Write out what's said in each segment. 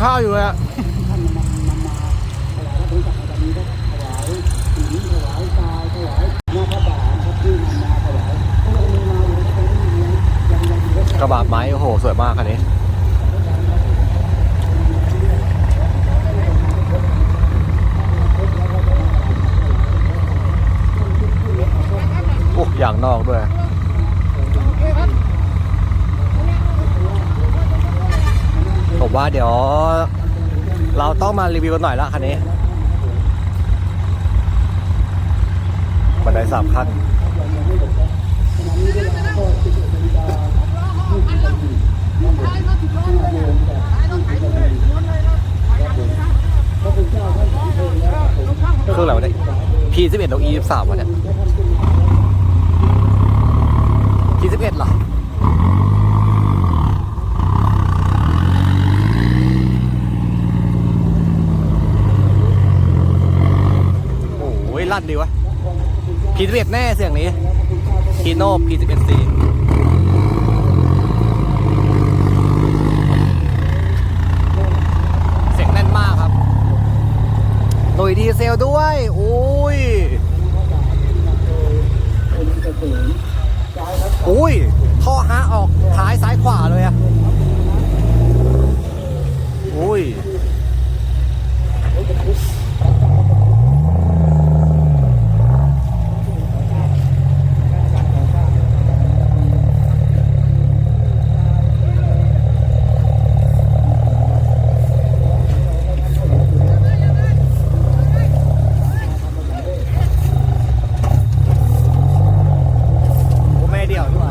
ข้าวอยู่เลยอะกระบะไม้ โอ้โห สวยมากคันนี้โอ้อย่างนอกด้วย ผมว่าเดี๋ยว เราต้องมารีวิวกันหน่อยละคันนี้บันไดสามขั้นเครื่องอะไรวะเนี่ย P11 แล้ว E23 วะเนี่ย P11 เหรอ โอ้ย ลั่นดีวะ P11 แน่เสียงนี้ Kino P11C เสียงแน่นมากครับหน่วยดีเซลด้วย โอ้ยอุ้ย ท่อฮะออกท้ายซ้ายขวาเลยอะอุ้ย โอ้แม่เดี่ยวด้วย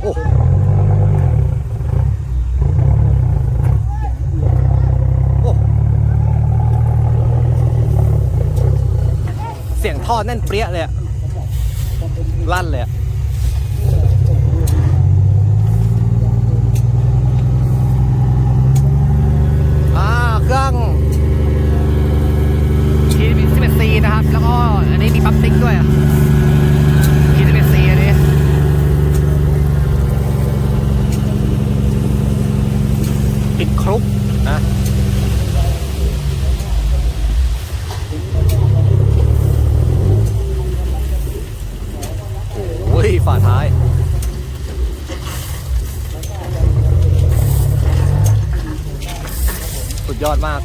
โอ้โอ้เสียงท่อ แน่นเปรี้ยเลยอะลั่นเลยอะ อ่าเครื่องทีสิบเอ็ดซีนะครับ แล้วก็อันนี้มีปั๊มติ๊กด้วยทีสิบเอ็ดซีอันนี้ปิดครุกนะโอ้ยฝาท้าย สุดยอดมาก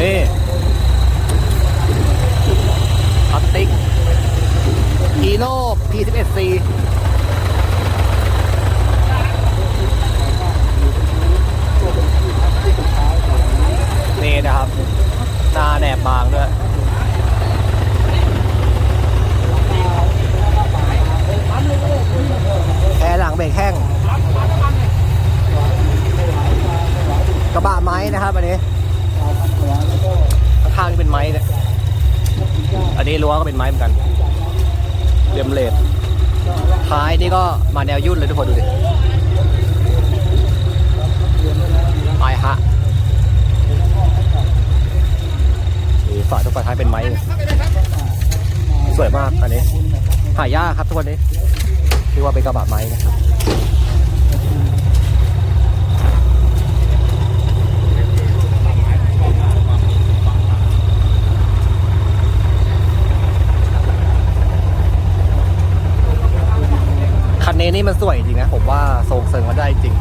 นี่พลาสติกฮีโน่ P11C นี่นะครับ หน้าแหนบบางด้วย แอร์หลังเบรกแห้ง กระบะไม้นะครับ อันนี้ข้างๆนี่เป็นไม้เนี่ย อั นี้รั้วก็เป็นไม้เหมือนกันเรียมเลดท้ายนี่ก็มาแนวยุ่นเลยทุกคนดูดิไปฮะนี่ฝาทุกฝาท้ายเป็นไม้เลยสวยมากอันนี้หายากครับทุกวันนี้ที่ว่าเป็นกระบะไม้นะครับคั นนี้นี่มันสวยจริงนะ ผมว่าทรงเซิงมาได้จริง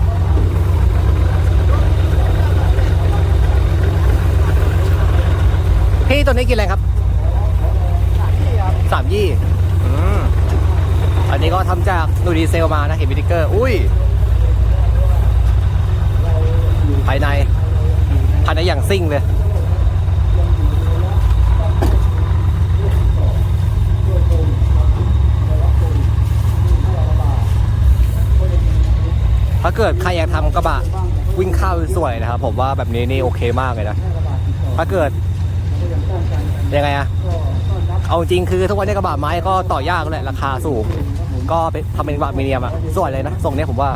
พี่ตัวนี้กินอะไรครับสามยี่อืมอันนี้ก็ทำจากหนูดีเซลมานะเห็นวิติกเกอร์ อุ้ย ภายใน ภายในอย่างซิ่งเลย เกิดใครอยากทำกระบะวิ่งเข้าสวยนะครับผมว่าแบบนี้นี่โอเคมากเลยนะถ้าเกิดยังไงอะเอาจริงคือทุกวันนี้กระบะไม้ก็ต่อยากแหละราคาสูง ก็ไปทำเป็นกระบะมีเนียมอะสวยเลยนะทรงนี้ผมว่า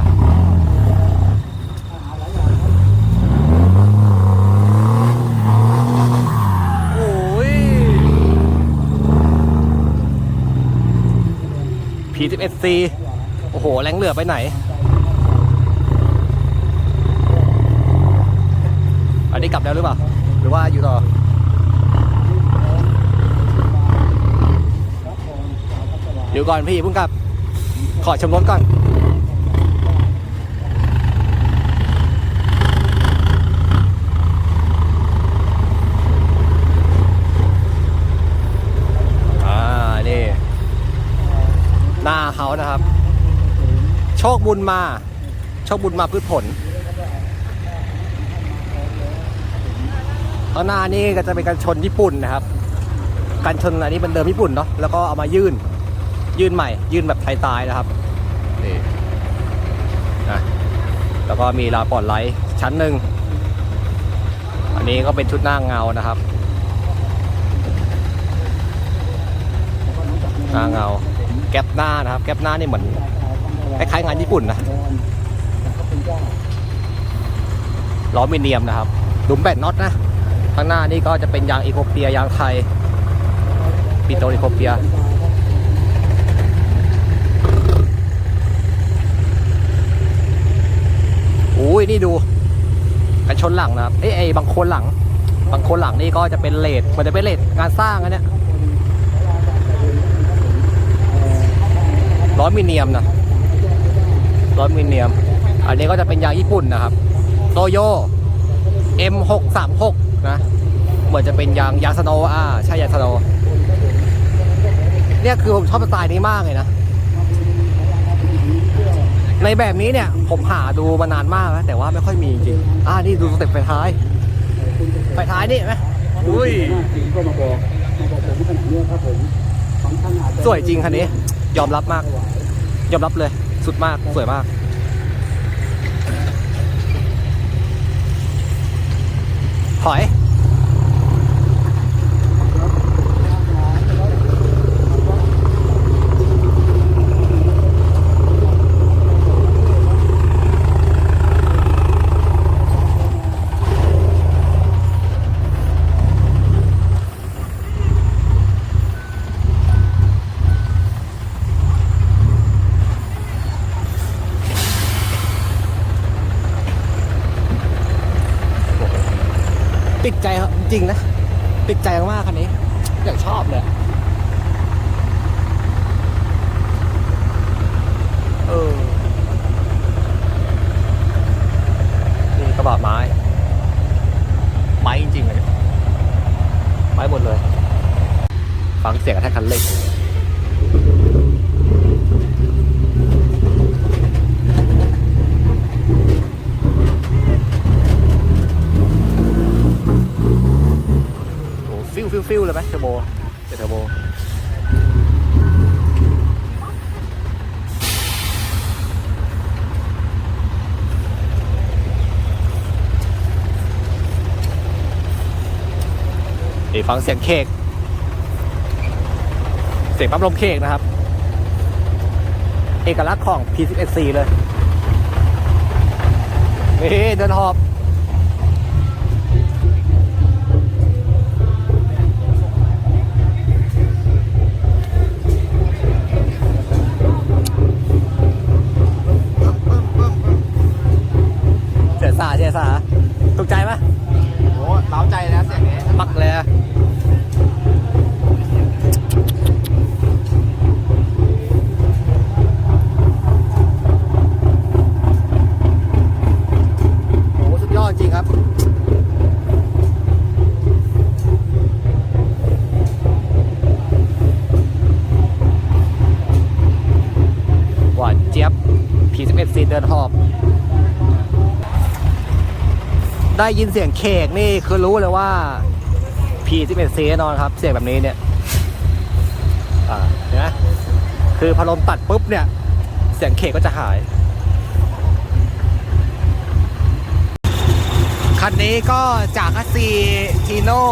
โอ้ย P11C โอ้โห แรงเหลือไปไหน อันนี้กลับแล้วหรือเปล่า หรือว่าอยู่ต่อเดี๋ยวก่อนพี่เพิ่งกลับ ขอชมรถก่อนอ่านี่หน้าเขานะครับ โชคบุญมา โชคบุญมาพืชผล ข้างหน้านี่ก็จะเป็นกันชนญี่ปุ่นนะครับ กันชนอันนี้เป็นเดิมญี่ปุ่นเนาะแล้วก็เอามายื่นยื่นใหม่ ยื่นแบบไทยตายนะครับนี่นะแล้วก็มีลาปอดไลท์ชั้นหนึ่งอันนี้ก็เป็นชุดหน้าเงานะครับหน้าเงา แก๊ปหน้านะครับ แก๊ปหน้านี่เหมือนคล้ายๆงานญี่ปุ่นนะล้อมิเนียมนะครับดุมแบตน็อตนะ ข้างหน้านี่ก็จะเป็นยางอีโคเปียยางไทยปิโตรอีโคเปียอุ้ยนี่ดูกันชนหลังนะครับเอ้ยไอ้บางคนหลัง บางคนหลังนี่ก็จะเป็นเลดมันจะเป็นเลดงานสร้างอันเนี้ยร้อยมิเนียมนะร้อยมิเนียม อันนี้ก็จะเป็นยางญี่ปุ่นนะครับ โตโย M636 นะเหมือนจะเป็นยางยางสโนว์อ่าใช่ยางสโนว์เนี่ยคือผมชอบสไตล์นี้มากเลยนะ ในแบบนี้เนี่ยผมหาดูมานานมากแล้วแต่ว่าไม่ค่อยมีจริงๆอ่านี่ดูสเต็ปไฟท้ายไฟท้ายนี่เห็นไหมอุ้ยก็มาบอกมาบอกผมขนาดนี้ครับผมฟังก์ชันอาจจะสวยจริงคันนี้ ยอมรับมาก ยอมรับเลย สุดมากสวยมากถอย ติดใจครับจริงนะ ติดใจมากคันนี้ อยากชอบเลยเออนี่กระบะไม้ ไม้จริงๆเลย ไม้หมดเลย ฟังเสียงกระแทกคันเร่ง ฟิวฟิวฟิวเลยไหมเทอร์โบเทอร์โบนี่ฟังเสียงเคกเสียงปั๊มลมเคกนะครับ เอกลักษณ์ของ P11C เลยนี่เดินหอบ สียสาเสียสาถูกใจไหมโอ้เล้าใจนะเสียงนี้มักเลยอะโอ้โหสุดยอดจริงครับ หวานเจี๊ยบ P11 ซีเดินหอบ ได้ยินเสียงเคกนี่คือรู้เลยว่า P11C แน่นอนครับ เสียงแบบนี้เนี่ยเห็นไหมคือพอลมตัดปุ๊บเนี่ย เสียงเคกก็จะหาย คันนี้ก็จากคัสซีทีโน่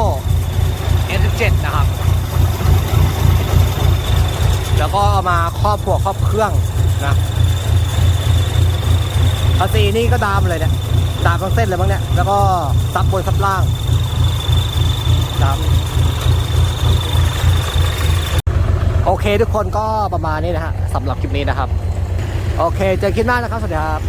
S7 นะครับ แล้วก็เอามาครอบหัวครอบเครื่องนะภาษีนี่ก็ดามเลยเนี่ย ตามทั้งเส้นเลยบ้างเนี่ย แล้วก็ซับบนซับล่างดามโอเคทุกคนก็ประมาณนี้นะฮะสำหรับคลิปนี้นะครับ โอเค เจอคลิปหน้านะครับ สวัสดีครับ